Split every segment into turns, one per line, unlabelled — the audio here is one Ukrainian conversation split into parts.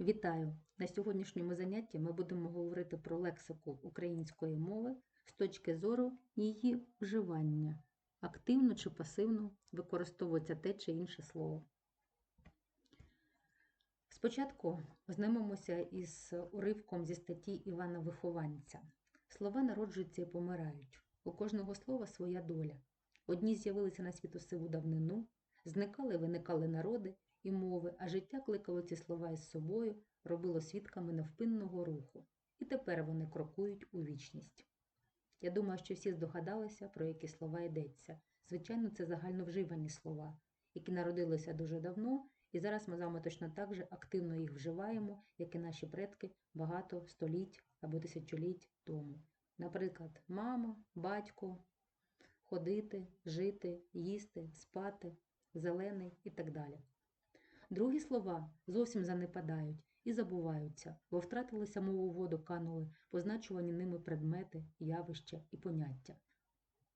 Вітаю! На сьогоднішньому занятті ми будемо говорити про лексику української мови з точки зору її вживання. Активно чи пасивно використовується те чи інше слово. Спочатку ознайомимося із уривком зі статті Івана Вихованця. Слова народжуються і помирають. У кожного слова своя доля. Одні з'явилися на світ у сиву давнину, зникали, виникали народи і мови, а життя кликало ці слова із собою, робило свідками невпинного руху. І тепер вони крокують у вічність. Я думаю, що всі здогадалися, про які слова йдеться. Звичайно, це загальновживані слова, які народилися дуже давно, і зараз ми з вами точно так же активно їх вживаємо, як і наші предки багато століть або тисячоліть тому. Наприклад, мама, батько, ходити, жити, їсти, спати, зелений і так далі. Другі слова зовсім занепадають і забуваються, бо втратилися мову воду канули, позначувані ними предмети, явища і поняття.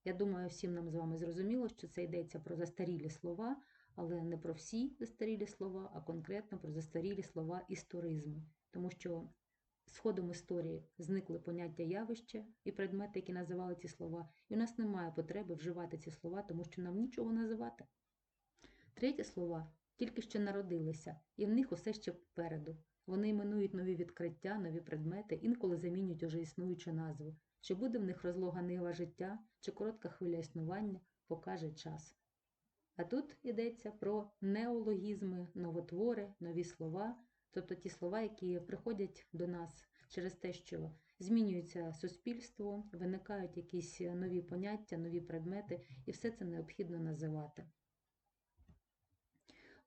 Я думаю, всім нам з вами зрозуміло, що це йдеться про застарілі слова, але не про всі застарілі слова, а конкретно про застарілі слова історизму, тому що з ходом історії зникли поняття явища і предмети, які називали ці слова, і у нас немає потреби вживати ці слова, тому що нам нічого називати. Треті слова тільки що народилися, і в них усе ще попереду. Вони іменують нові відкриття, нові предмети, інколи замінюють уже існуючу назву. Чи буде в них розлога нива життя, чи коротка хвиля існування, покаже час. А тут йдеться про неологізми, новотвори, нові слова, тобто ті слова, які приходять до нас через те, що змінюється суспільство, виникають якісь нові поняття, нові предмети, і все це необхідно називати.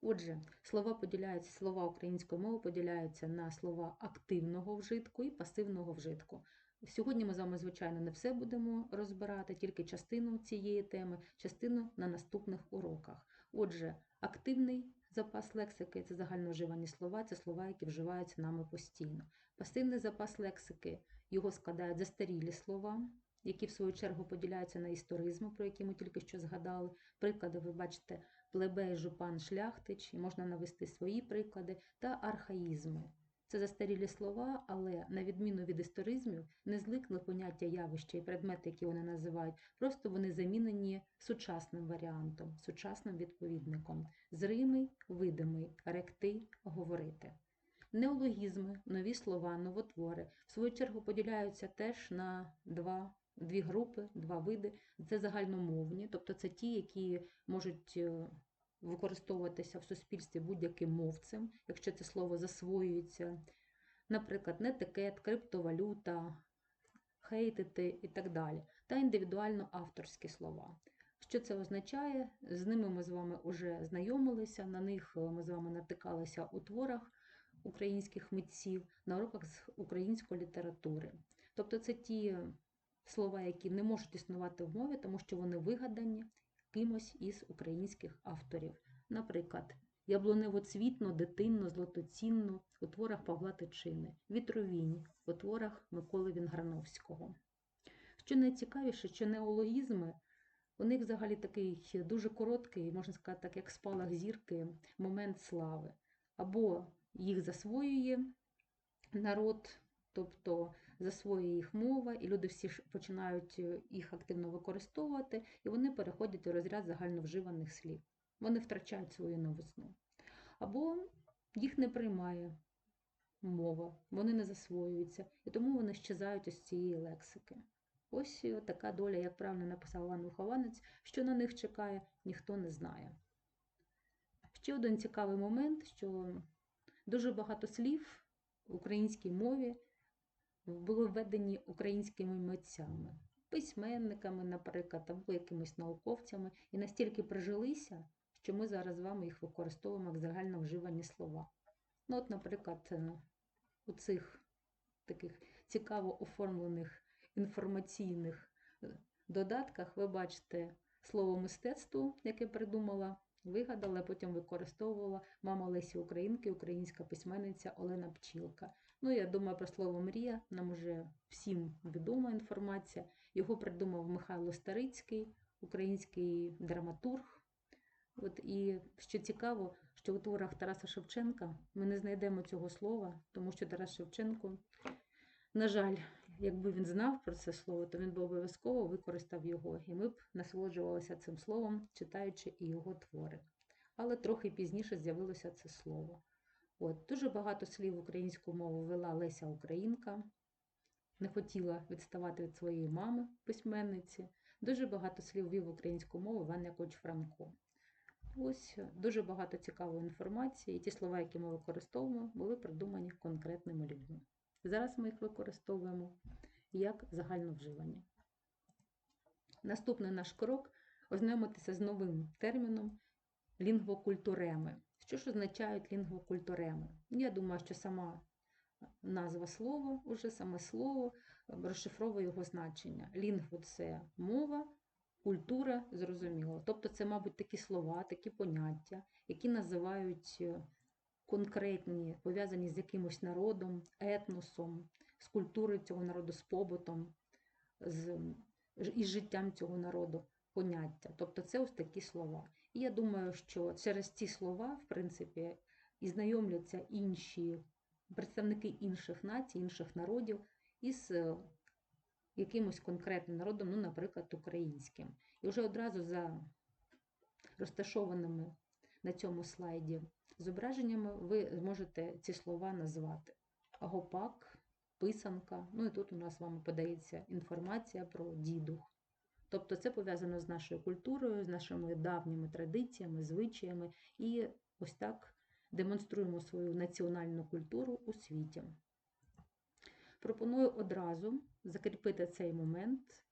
Отже, слова поділяються, слова української мови поділяються на слова активного вжитку і пасивного вжитку. Сьогодні ми з вами, звичайно, не все будемо розбирати, тільки частину цієї теми, частину на наступних уроках. Отже, активний запас лексики це загальновживані слова, це слова, які вживаються нами постійно. Пасивний запас лексики його складають застарілі слова, які в свою чергу поділяються на історизми, про які ми тільки що згадали. Приклади, ви бачите, плебей, жупан, шляхтич, і можна навести свої приклади, та архаїзми. Це застарілі слова, але на відміну від історизмів, не зникли поняття явища і предмети, які вони називають, просто вони замінені сучасним варіантом, сучасним відповідником. Зримий, видимий, ректи, говорити. Неологізми, нові слова, новотвори, в свою чергу поділяються теж на два, дві групи, два види. Це загальномовні, тобто це ті, які можуть е, використовуватися в суспільстві будь-яким мовцем, якщо це слово засвоюється, наприклад, нетикет, криптовалюта, хейтити і так далі, та індивідуально авторські слова. Що це означає? З ними ми з вами вже знайомилися, на них ми з вами натикалися у творах українських митців, на уроках з української літератури. Тобто це ті слова, які не можуть існувати в мові, тому що вони вигадані кимось із українських авторів. Наприклад, яблуневоцвітно, дитинно, злотоцінно у творах Павла Тичини, Вітровінь у творах Миколи Вінграновського. Що найцікавіше, що неологізми, у них взагалі такий дуже короткий, можна сказати, так як спалах зірки, момент слави. Або їх засвоює народ, тобто засвоює їх мова, і люди всі починають їх активно використовувати, і вони переходять у розряд загальновживаних слів. Вони втрачають свою новизну. Або їх не приймає мова, вони не засвоюються, і тому вони щезають із цієї лексики. Ось така доля, як правильно написав Іван Вихованець, що на них чекає, ніхто не знає. Ще один цікавий момент, що дуже багато слів в українській мові були введені українськими митцями, письменниками, наприклад, або якимись науковцями, і настільки прижилися, що ми зараз з вами їх використовуємо як загально вживані слова. Ну, от, наприклад, у цих таких цікаво оформлених інформаційних додатках ви бачите слово мистецтво, яке придумала, вигадала, потім використовувала мама Лесі Українки, українська письменниця Олена Пчілка. Ну, я думаю, про слово мрія нам вже всім відома інформація. Його придумав Михайло Старицький, український драматург. От, І що цікаво, що у творах Тараса Шевченка ми не знайдемо цього слова, тому що Тарас Шевченко, на жаль, якби він знав про це слово, то він би обов'язково використав його, і ми б насолоджувалися цим словом, читаючи і його твори. Але трохи пізніше з'явилося це слово. От, дуже багато слів в українську мову вела Леся Українка, не хотіла відставати від своєї мами, письменниці. Дуже багато слів вів українську мову Іван Якович Франко. Ось дуже багато цікавої інформації, і ті слова, які ми використовуємо, були придумані конкретними людьми. Зараз ми їх використовуємо як загальновживані. Наступний наш крок ознайомитися з новим терміном лінгвокультуреми. Що ж означають лінгвокультуреми? Я думаю, що сама назва слова, уже саме слово розшифровує його значення. Лінгво це мова, культура зрозуміло. Тобто це, мабуть, такі слова, такі поняття, які називають е, конкретні, пов'язані з якимось народом, етносом, з культурою цього народу, з побутом, з, із життям цього народу поняття. Тобто це ось такі слова. І я думаю, що через ці слова, в принципі, і знайомляться інші представники інших націй, інших народів із е, якимось конкретним народом, ну, наприклад, українським. І вже одразу за розташованими на цьому слайді зображеннями ви зможете ці слова назвати. Гопак, писанка, ну і тут у нас з вами подається інформація про дідух. Тобто це пов'язано з нашою культурою, з нашими давніми традиціями, звичаями, і ось так демонструємо свою національну культуру у світі. Пропоную одразу закріпити цей момент.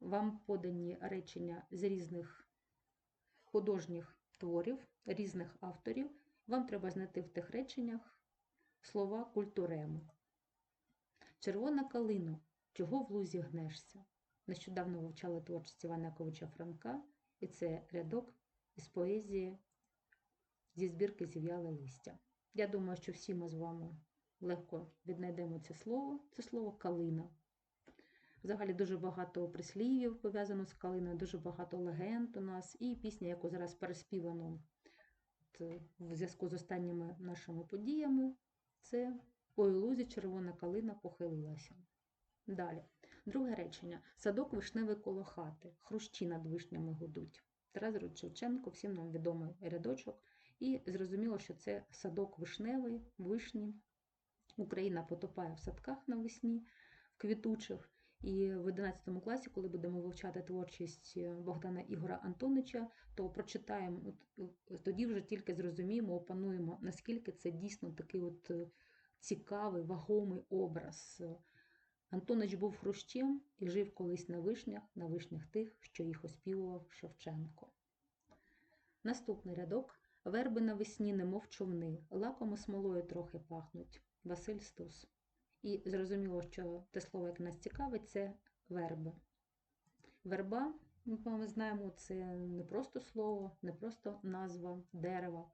Вам подані речення з різних художніх творів, різних авторів. Вам треба знайти в тих реченнях слова культурему. Червона калино, чого в лузі гнешся? Нещодавно вивчали творчість Івана Яковича Франка, і це рядок із поезії зі збірки зів'яле листя. Я думаю, що всі ми з вами легко віднайдемо це слово. Це слово калина. Взагалі дуже багато прислів'їв пов'язано з калиною, дуже багато легенд у нас. І пісня, яку зараз переспівано в зв'язку з останніми нашими подіями, це Ой, лузі червона калина похилилася. Далі. Друге речення. Садок вишневий коло хати, хрущі над вишнями гудуть. Тарас Шевченко, всім нам відомий рядочок. І зрозуміло, що це садок вишневий, вишні. Україна потопає в садках навесні, в квітучих. І в 11 класі, коли будемо вивчати творчість е, Богдана Ігора Антонича, то прочитаємо, тоді вже тільки зрозуміємо, опануємо, наскільки це дійсно такий от е, цікавий, вагомий образ. Антонич був хрущем і жив колись на вишнях, на вишнях тих, що їх оспівував Шевченко. Наступний рядок верби навесні, немов човни, лаком і смолою трохи пахнуть. Василь Стус. І зрозуміло, що те слово, яке нас цікавить, це верби. Верба, ми знаємо, це не просто слово, не просто назва дерева.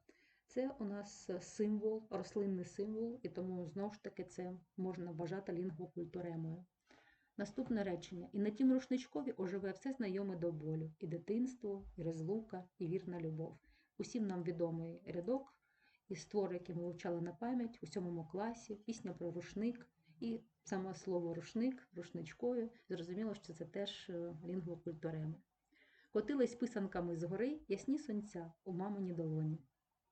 Це у нас символ, рослинний символ, і тому знову ж таки це можна вважати лінгвокультуремою. Наступне речення. І на тім рушничкові оживе все знайоме до болю, і дитинство, і розлука, і вірна любов. Усім нам відомий рядок із твори, які ми вивчали на пам'ять у сьомому класі, пісня про рушник і саме слово рушник, рушничкові. Зрозуміло, що це теж е, лінгвокультуреми. Котились писанками з гори ясні сонця у мамині долоні.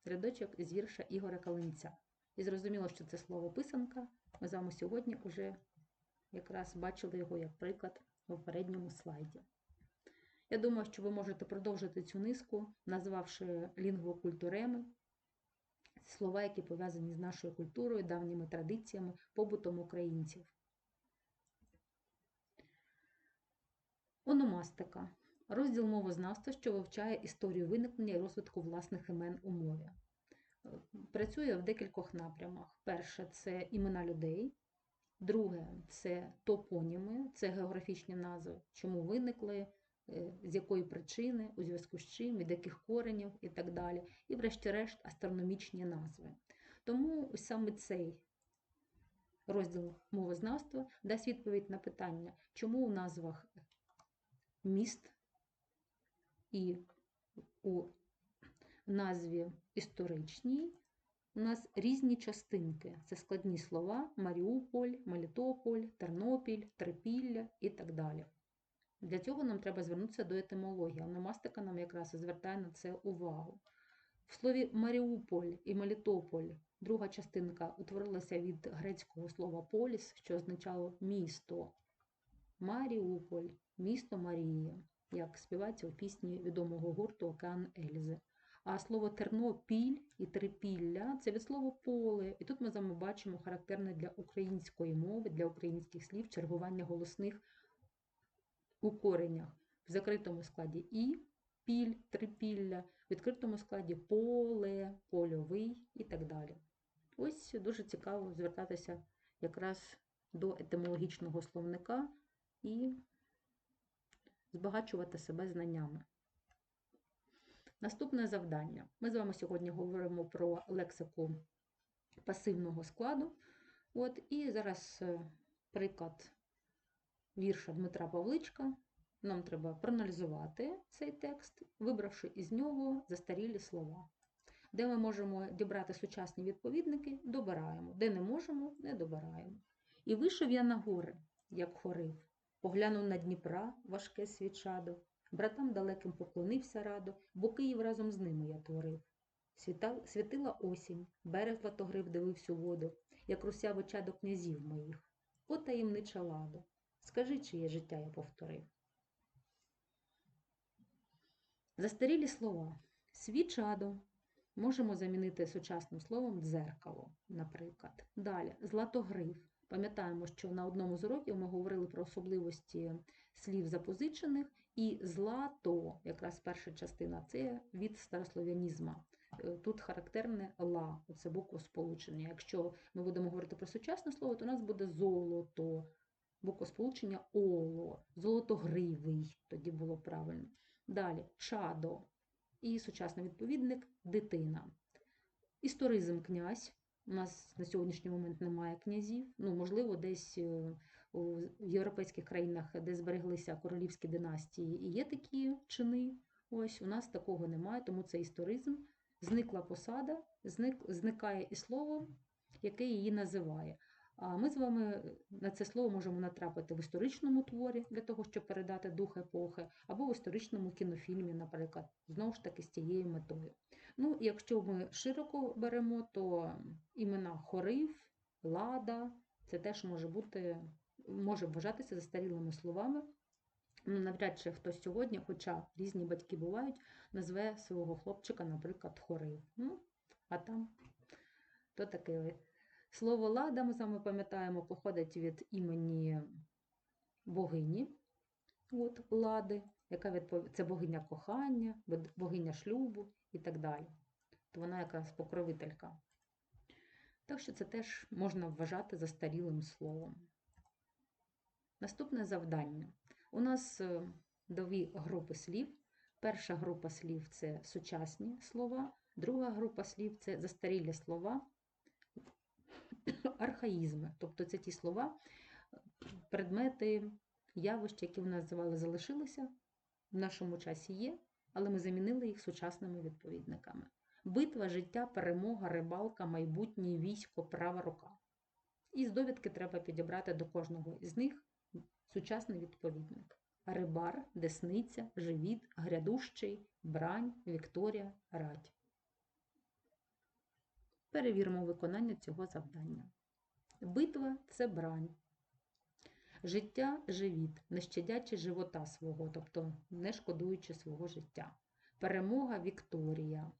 Рядочок з вірша Ігоря Калинця. І зрозуміло, що це слово писанка. Ми з вами сьогодні вже якраз бачили його як приклад у попередньому слайді. Я думаю, що ви можете продовжити цю низку, назвавши лінгвокультуреми, слова, які пов'язані з нашою культурою, давніми традиціями, побутом українців. Ономастика. Розділ мовознавства, що вивчає історію виникнення і розвитку власних імен у мові. Працює в декількох напрямах. Перше це імена людей. Друге це топоніми, це географічні назви, чому виникли, Е, з якої причини, у зв'язку з чим, від яких коренів і так далі, і, врешті-решт, астрономічні назви. Тому саме цей розділ мовознавства дасть відповідь на питання, чому у назвах міст і у назві історичній у нас різні частинки. Це складні слова: Маріуполь, Мелітополь, Тернопіль, Трипілля і так далі. Для цього нам треба звернутися до етимології. Ономастика нам якраз і звертає на це увагу. В слові Маріуполь і Мелітополь друга частинка утворилася від грецького слова поліс, що означало місто. Маріуполь, місто Марії, як співається у пісні відомого гурту Океан Ельзи. А слово тернопіль і трипілля це від слова поле. І тут ми з вами бачимо характерне для української мови, для українських слів чергування голосних у коренях в закритому складі і піль, трипілля, в відкритому складі поле, польовий і так далі. Ось дуже цікаво звертатися якраз до етимологічного словника і збагачувати себе знаннями. Наступне завдання. Ми з вами сьогодні говоримо про лексику пасивного складу. От, І зараз е, приклад вірша Дмитра Павличка. Нам треба проаналізувати цей текст, вибравши із нього застарілі слова. Де ми можемо дібрати сучасні відповідники, добираємо, де не можемо, не добираємо. І вийшов я на гори, як хорив, поглянув на Дніпра важке свічадо, братам далеким поклонився радо, бо Київ разом з ними я творив. Світа... Світила осінь, берег Златогрив дивився воду, як русяв очадок князів моїх. О таємнича ладо, скажи, чиє життя я повторив. Застарілі слова. Свічадо. Можемо замінити сучасним словом дзеркало, наприклад. Далі, златогрив. Пам'ятаємо, що на одному з уроків ми говорили про особливості слів запозичених, і злато, якраз перша частина, це від старослов'янізма. Е, тут характерне ла, це буква сполучення. Якщо ми будемо говорити про сучасне слово, то у нас буде золото, буква сполучення оло, золотогривий, тоді було правильно. Далі чадо і сучасний відповідник дитина. Історизм князь. У нас на сьогоднішній момент немає князів. Ну, можливо, десь е, у європейських країнах, де збереглися королівські династії, і є такі чини. Ось у нас такого немає, тому це історизм. Зникла посада, зник, зникає і слово, яке її називає. А ми з вами на це слово можемо натрапити в історичному творі для того, щоб передати дух епохи, або в історичному кінофільмі, наприклад, знову ж таки з тією метою. Ну, якщо ми широко беремо, то імена хорив, лада, це теж може бути, може вважатися застарілими словами. Ну, навряд чи хтось сьогодні, хоча різні батьки бувають, назве свого хлопчика, наприклад, хорив. Ну, а там то таке. Слово лада, ми вами пам'ятаємо, походить від імені богині, от, лади, яка відпов... це богиня кохання, богиня шлюбу і так далі. То вона якраз покровителька. Так що це теж можна вважати застарілим словом. Наступне завдання. У нас е, дві групи слів. Перша група слів це сучасні слова, друга група слів це застарілі слова, архаїзми. Тобто це ті слова, предмети, явища, які в нас називали, залишилися, в нашому часі є, але ми замінили їх сучасними відповідниками. Битва, життя, перемога, рибалка, майбутнє військо, права рука. І з довідки треба підібрати до кожного із них сучасний відповідник. Рибар, десниця, живіт, грядущий, брань, Вікторія, радь. Перевіримо виконання цього завдання. Битва це брань. Життя живіт, не щадячи живота свого, тобто не шкодуючи свого життя. Перемога Вікторія,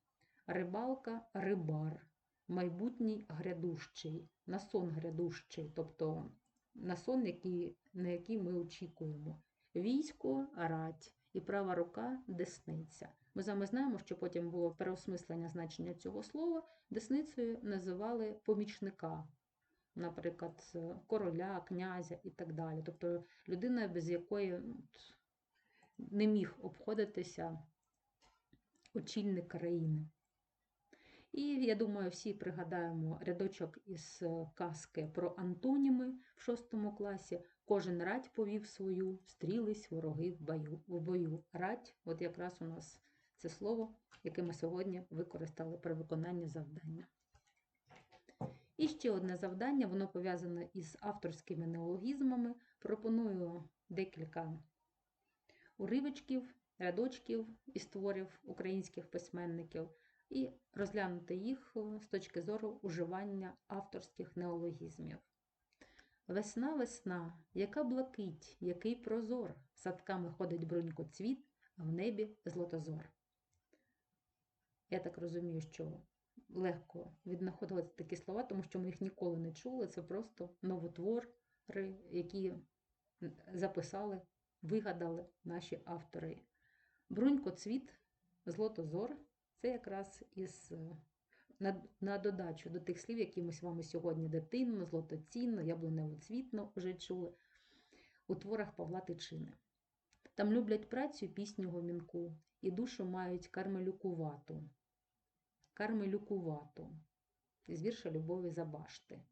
рибалка рибар, майбутній грядущий, насон грядущий, тобто насон, який, на який ми очікуємо. Військо рать і права рука десниця. Ми з вами знаємо, що потім було переосмислення значення цього слова. Десницею називали помічника, наприклад, короля, князя і так далі. Тобто людина, без якої не міг обходитися очільник країни. І я думаю, всі пригадаємо рядочок із казки про антоніми в шостому класі. Кожен радь повів свою, стрілись вороги в бою. В бою. Радь, от якраз у нас це слово, яке ми сьогодні використали при виконанні завдання. І ще одне завдання, воно пов'язане із авторськими неологізмами. Пропоную декілька уривочків, рядочків із творів українських письменників і розглянути їх е, з точки зору уживання авторських неологізмів. Весна, весна, яка блакить, який прозор, садками ходить брунько цвіт, а в небі злотозор. Я так розумію, що легко віднаходити такі слова, тому що ми їх ніколи не чули. Це просто новотвори, які записали, вигадали наші автори. Брунько цвіт, злотозор це якраз із на, на додачу до тих слів, які ми з вами сьогодні дитинно, злотоцінно, яблунево-цвітно вже чули у творах Павла Тичини. Там люблять працю пісню гомінку і душу мають кармелюкувату. Кармелюкувату. З вірша Любові Забашти.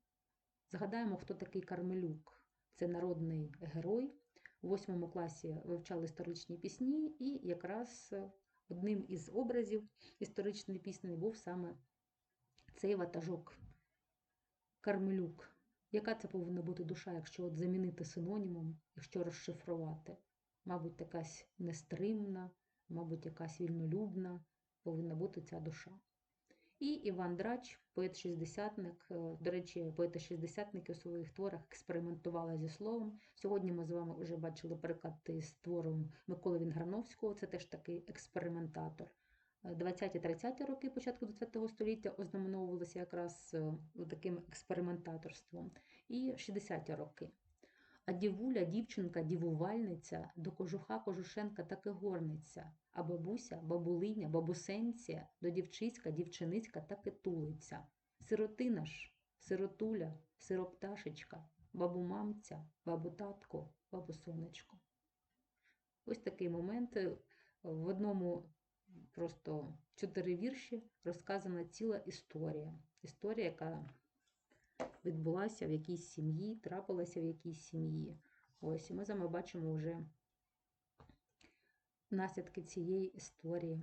Згадаємо, хто такий Кармелюк. Це народний герой. У восьмому класі вивчали історичні пісні, і якраз одним із образів історичної пісні був саме цей ватажок Кармелюк. Яка це повинна бути душа, якщо от замінити синонімом, якщо розшифрувати? Мабуть, якась нестримна, мабуть, якась вільнолюбна повинна бути ця душа. І Іван Драч, поет-шістдесятник, до речі, поети-шістдесятники у своїх творах експериментували зі словом. Сьогодні ми з вами вже бачили приклад з твором Миколи Вінграновського, це теж такий експериментатор. 20-30 роки початку ХХ століття ознаменовувалися якраз таким експериментаторством, і 60-ті роки. А дівуля, дівчинка, дівувальниця, до кожуха кожушенка так і горниця, а бабуся, бабулиня, бабусенція, до дівчиська, дівчиницька так і тулиться. Сиротина ж, сиротуля, сиропташечка, бабу мамця, бабу татко, бабу сонечко. Ось такий момент. В одному просто чотири вірші розказана ціла історія. Історія, яка відбулася в якійсь сім'ї, трапилася в якійсь сім'ї. Ось, і ми з вами бачимо вже наслідки цієї історії.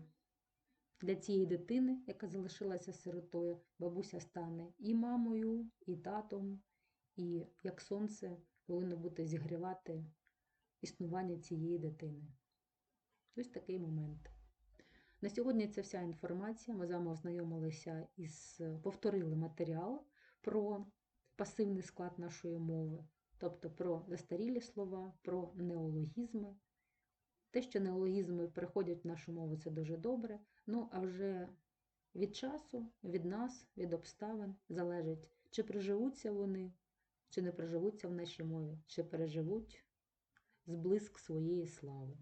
Для цієї дитини, яка залишилася сиротою, бабуся стане і мамою, і татом, і як сонце повинно бути зігрівати існування цієї дитини. Ось такий момент. На сьогодні це вся інформація. Ми з вами ознайомилися із повторили матеріал про пасивний склад нашої мови, тобто про застарілі слова, про неологізми. Те, що неологізми приходять в нашу мову, це дуже добре. Ну, а вже від часу, від нас, від обставин залежить, чи приживуться вони, чи не приживуться в нашій мові, чи переживуть зблиск своєї слави.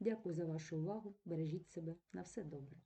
Дякую за вашу увагу. Бережіть себе на все добре.